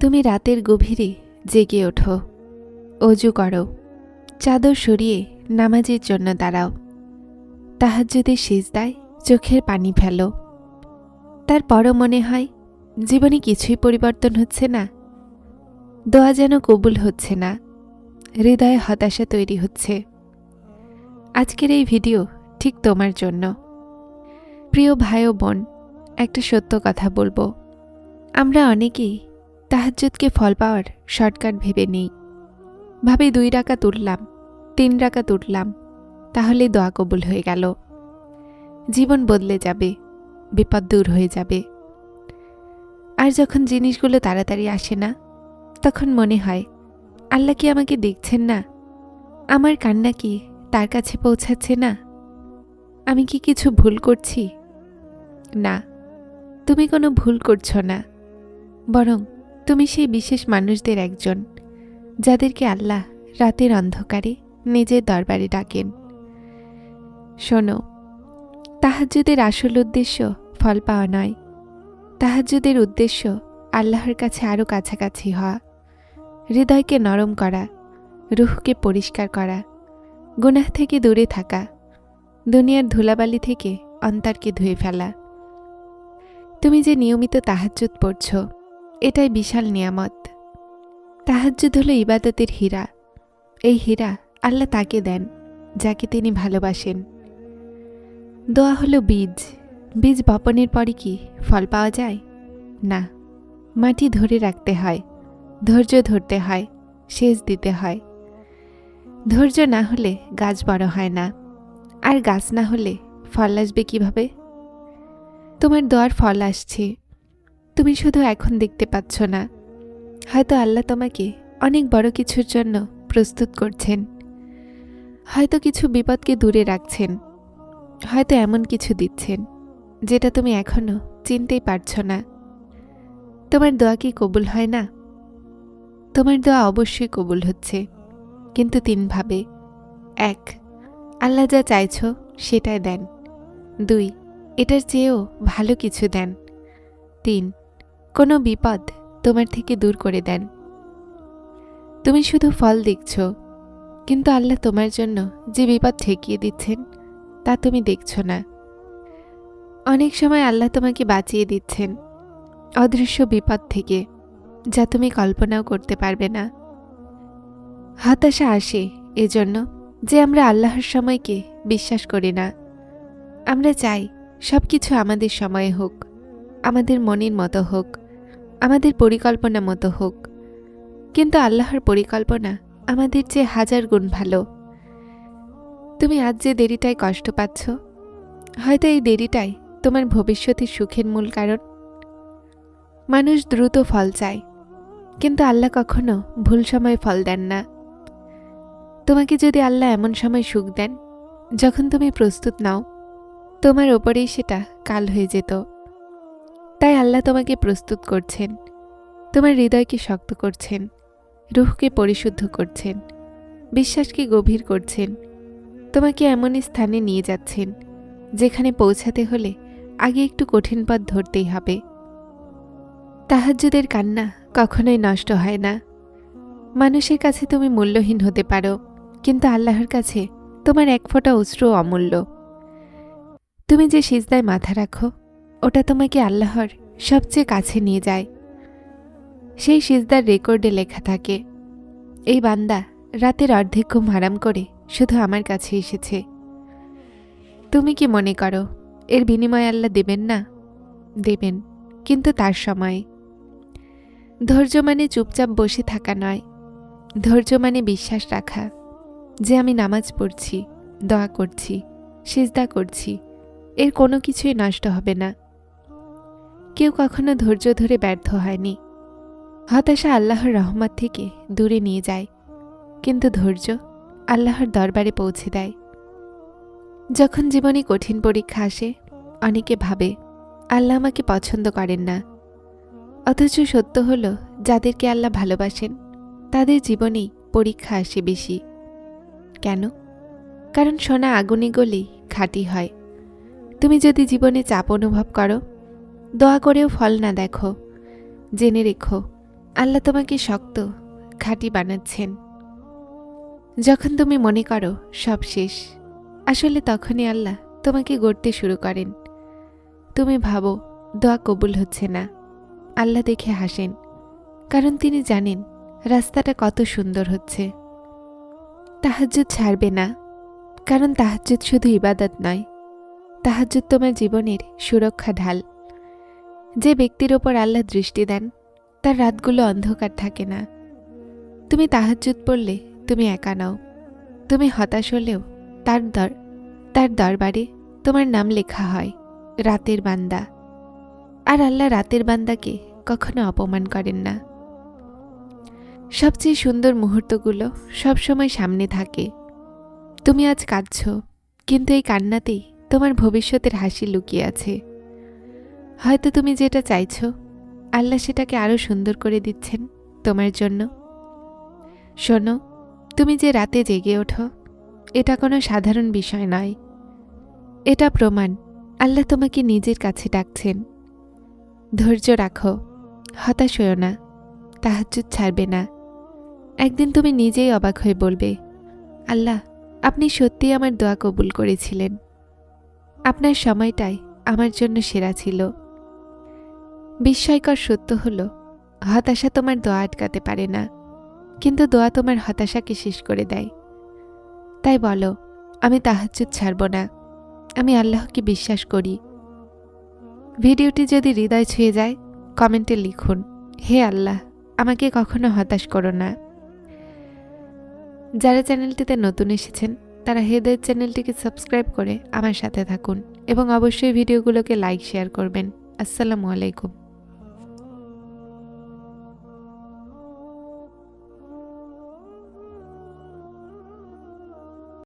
তুমি রাতের গভীরে জেগে ওঠো। অজু করো। চাদর সরিয়ে নামাজের জন্য দাঁড়াও। তাহার তাহাজ্জুদের সিজদায় চোখের পানি ফেলো। তারপরও মনে হয়, জীবনে কিছুই পরিবর্তন হচ্ছে না। দোয়া যেন কবুল হচ্ছে না। হৃদয়ে হতাশা তৈরি হচ্ছে। আজকের এই ভিডিও ঠিক তোমার জন্য। প্রিয় ভাই ও বোন, একটা সত্য কথা বলব। আমরা অনেকেই তাহাজ্জুদকে ফল পাওয়ার শর্টকাট ভেবে নেই। ভাবে দুই রাকা তুললাম, তিন রাকা তুললাম তাহলেই দোয়া কবুল হয়ে গেল। জীবন বদলে যাবে, বিপদ দূর হয়ে যাবে। আর যখন জিনিসগুলো তাড়াতাড়ি আসে না, তখন মনে হয়, আল্লাহ কি আমাকে দেখছেন না? আমার কান্না কি তার কাছে পৌঁছাচ্ছে না? আমি কি কিছু ভুল করছি? না, তুমি কোনো ভুল করছ না, বরং তুমি সেই বিশেষ মানুষদের একজন, যাদেরকে আল্লাহ রাতের অন্ধকারে নিজের দরবারে ডাকেন। শোনো, তাহাজ্জুদের আসল উদ্দেশ্য ফল পাওয়া নয়। তাহাজ্জুদের উদ্দেশ্য আল্লাহর কাছে আরও কাছাকাছি হওয়া, হৃদয়কে নরম করা, রুহকে পরিষ্কার করা, গুনাহ থেকে দূরে থাকা, দুনিয়ার ধুলাবালি থেকে অন্তরকে ধুয়ে ফেলা। তুমি যে নিয়মিত তাহাজ্জুদ পড়ছ এটাই বিশাল নিয়ামত। তাহাজ্জুদ হলো ইবাদতের হীরা। এই হীরা আল্লাহ তাকে দেন, যাকে তিনি ভালোবাসেন। দোয়া হলো বীজ। বীজ বপনের পরে কি ফল পাওয়া যায়? না। মাটি ধরে রাখতে হয়, ধৈর্য ধরতে হয়, সেচ দিতে হয়। ধৈর্য না হলে গাছ বড় হয় না। আর গাছ না হলে ফল আসবে কীভাবে? তোমার দোয়ার ফল আসছে। তুমি শুধু এখন দেখতে পাচ্ছ না। হয়তো আল্লাহ তোমাকে অনেক বড় কিছুর জন্য প্রস্তুত করছেন। হয়তো কিছু বিপদকে দূরে রাখছেন। হয়তো এমন কিছু দিচ্ছেন, যেটা তুমি এখনও চিনতেই পারছ না। তোমার দোয়া কি কবুল হয় না? তোমার দোয়া অবশ্যই কবুল হচ্ছে, কিন্তু তিনভাবে এক, আল্লাহ যা চাইছ সেটাই দেন। দুই, এটার চেয়েও ভালো কিছু দেন। তিন কোনো বিপদ তোমার থেকে দূর করে দেন। তুমি শুধু ফল দেখছ, কিন্তু আল্লাহ তোমার জন্য যে বিপদ ঠেকিয়ে দিচ্ছেন, তা তুমি দেখছ না। অনেক সময় আল্লাহ তোমাকে বাঁচিয়ে দিচ্ছেন অদৃশ্য বিপদ থেকে, যা তুমি কল্পনাও করতে পারবে না। হতাশা আসে এজন্য যে আমরা আল্লাহর সময়কে বিশ্বাস করি না। আমরা চাই সব কিছু আমাদের সময়ে হোক, আমাদের মনের মতো হোক। আমাদের পরিকল্পনা মতো হোক। কিন্তু আল্লাহর পরিকল্পনা আমাদের চেয়ে হাজার গুণ ভালো। তুমি আজ যে দেরিটায় কষ্ট পাচ্ছ, হয়তো এই দেরিটাই তোমার ভবিষ্যতের সুখের মূল কারণ। মানুষ দ্রুত ফল চায়, কিন্তু আল্লাহ কখনো ভুল সময় ফল দেন না। তোমাকে যদি আল্লাহ এমন সময় সুখ দেন, যখন তুমি প্রস্তুত নাও, তোমার ওপরেই সেটা কাল হয়ে যেত। তাই আল্লাহ তোমাকে প্রস্তুত করছেন। তোমার হৃদয়কে শক্ত করছেন, রুহকে পরিশুদ্ধ করছেন, বিশ্বাসকে গভীর করছেন। তোমাকে এমন স্থানে নিয়ে যাচ্ছেন, যেখানে পৌঁছাতে হলে আগে একটু কঠিন পথ ধরতেই হবে। তাহাজ্জুদের কান্না কখনোই নষ্ট হয় না। মানুষের কাছে তুমি মূল্যহীন হতে পারো, কিন্তু আল্লাহর কাছে তোমার এক ফোঁটা অশ্রু অমূল্য। তুমি যে সিজদায় মাথা রাখো ওটা তোমাকে আল্লাহর সবচেয়ে কাছে নিয়ে যায়। সেই সিজদার রেকর্ডে লেখা থাকে, এই বান্দা রাতের অর্ধেক ঘুম হারাম করে শুধু আমার কাছে এসেছে। তুমি কি মনে করো এর বিনিময় আল্লাহ দেবেন না? দেবেন, কিন্তু তার সময়ে। ধৈর্য মানে চুপচাপ বসে থাকা নয়। ধৈর্য মানে বিশ্বাস রাখা। যে আমি নামাজ পড়ছি, দোয়া করছি, সিজদা করছি, এর কোনো কিছুই নষ্ট হবে না। কেউ কখনো ধৈর্য ধরে ব্যর্থ হয়নি। হতাশা আল্লাহর রহমত থেকে দূরে নিয়ে যায়। কিন্তু ধৈর্য আল্লাহর দরবারে পৌঁছে দেয়। যখন জীবনে কঠিন পরীক্ষা আসে, অনেকে ভাবে, আল্লাহ আমাকে পছন্দ করেন না। অথচ সত্য হলো, যাদেরকে আল্লাহ ভালোবাসেন, তাদের জীবনেই পরীক্ষা আসে বেশি। কেন? কারণ সোনা আগুনে গলেই খাঁটি হয়। তুমি যদি জীবনে চাপ অনুভব করো দোয়া করেও ফল না দেখো। জেনে রেখো, আল্লাহ তোমাকে শক্ত, খাঁটি বানাচ্ছেন। যখন তুমি মনে করো সব শেষ, আসলে তখনই আল্লাহ তোমাকে গড়তে শুরু করেন। তুমি ভাবো, দোয়া কবুল হচ্ছে না। আল্লাহ দেখে হাসেন, কারণ তিনি জানেন রাস্তাটা কত সুন্দর হচ্ছে। তাহাজ্জুদ ছাড়বে না, কারণ তাহাজ্জুদ শুধু ইবাদত নয়, তাহাজ্জুদ তোমার জীবনের সুরক্ষা ঢাল। যে ব্যক্তির ওপর আল্লাহ দৃষ্টি দেন, তার রাতগুলো অন্ধকার থাকে না। তুমি তাহাজ্জুদ পড়লে তুমি একা নাও। তুমি হতাশ হলেও তার দর, তার দরবারে তোমার নাম লেখা হয়, রাতের বান্দা। আর আল্লাহ রাতের বান্দাকে কখনো অপমান করেন না। সবচেয়ে সুন্দর মুহূর্তগুলো সবসময় সামনে থাকে। তুমি আজ কাঁদছ, কিন্তু এই কান্নাতেই তোমার ভবিষ্যতের হাসি লুকিয়ে আছে। হয়তো তুমি যেটা চাইছো, আল্লাহ সেটাকে আরও সুন্দর করে দিচ্ছেন তোমার জন্য। শোনো, তুমি যে রাতে জেগে ওঠো, এটা কোনো সাধারণ বিষয় নয়। এটা প্রমাণ, আল্লাহ তোমাকে নিজের কাছে ডাকছেন। ধৈর্য রাখো, হতাশ হও না, তাহাজ্জুদ ছাড়বে না। একদিন তুমি নিজেই অবাক হয়ে বলবে, আল্লাহ, আপনি সত্যিই আমার দোয়া কবুল করেছিলেন। আপনার সময়টাই আমার জন্য সেরা ছিল। বিস্ময়কর সত্য হল, হতাশা তোমার দোয়া আটকাতে পারে না, কিন্তু দোয়া তোমার হতাশাকে শেষ করে দেয়। তাই বলো, আমি তাহাজ্জুদ ছাড়ব না, আমি আল্লাহকে বিশ্বাস করি। ভিডিওটি যদি হৃদয় ছুঁয়ে যায়, কমেন্টে লিখুন, হে আল্লাহ, আমাকে কখনো হতাশ করো না। যারা চ্যানেলটিতে নতুন এসেছেন, তারা হেদের চ্যানেলটিকে সাবস্ক্রাইব করে আমার সাথে থাকুন এবং অবশ্যই ভিডিওগুলোকে লাইক, শেয়ার করবেন। আসসালামু আলাইকুম।